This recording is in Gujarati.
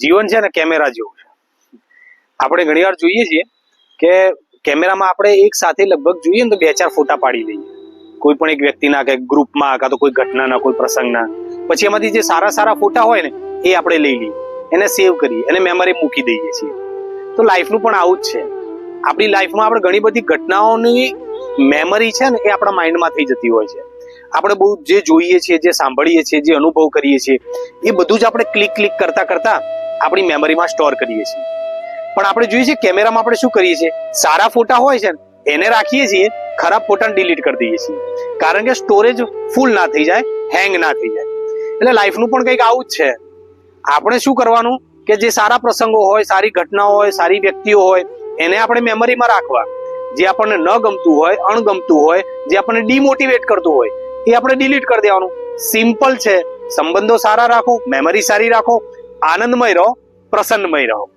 જીવન છે ને કેમેરા જેવું છે. આપણે ઘણીવાર જોઈએ છીએ કે કેમેરામાં આપણે એક સાથે લગભગ જોઈએ ને તો બે ચાર ફોટા પાડી લઈએ કોઈ પણ એક વ્યક્તિના કે ગ્રુપમાં કાં તો કોઈ ઘટનાના, કોઈ પ્રસંગના. પછી એમાંથી જે સારા સારા ફોટા હોય ને, એ આપણે લઈ લઈએ. એને સેવ કરીએ, એને મેમરી મૂકી દઈએ છીએ. તો લાઈફનું પણ આવું જ છે. આપણી લાઈફમાં આપણે ઘણી બધી ઘટનાઓની મેમરી છે ને, એ આપણા માઇન્ડમાં થઈ જતી હોય છે. આપણે બહુ જે જોઈએ છીએ, જે સાંભળીએ છીએ, જે અનુભવ કરીએ છીએ, એ બધું જ આપણે ક્લિક ક્લિક કરતા કરતા આપણી મેમરીમાં સ્ટોર કરીએ છીએ. પણ આપણે જોઈએ છીએ કેમેરામાં આપણે શું કરીએ છીએ? સારા ફોટા હોય છે એને રાખીએ છીએ, ખરાબ ફોટાને ડિલીટ કરી દઈએ છીએ. કારણ કે સ્ટોરેજ ફૂલ ના થઈ જાય હેંગ ના થઈ જાય. એટલે લાઈફનું પણ કંઈક આવું જ છે. આપણે શું કરવાનું? કે જે સારા પ્રસંગો હોય, સારી ઘટનાઓ હોય, સારી વ્યક્તિઓ હોય, એને આપણે મેમરીમાં રાખવા. જે આપણને ન ગમતું હોય, અણગમતું હોય, જે આપણને ડિમોટિવેટ કરતું હોય એ આપણે ડિલીટ કરી દેવાનું. સિમ્પલ છે. સંબંધો સારા રાખો મેમરી સારી રાખો, આનંદમય રહો, પ્રસન્નમય રહો.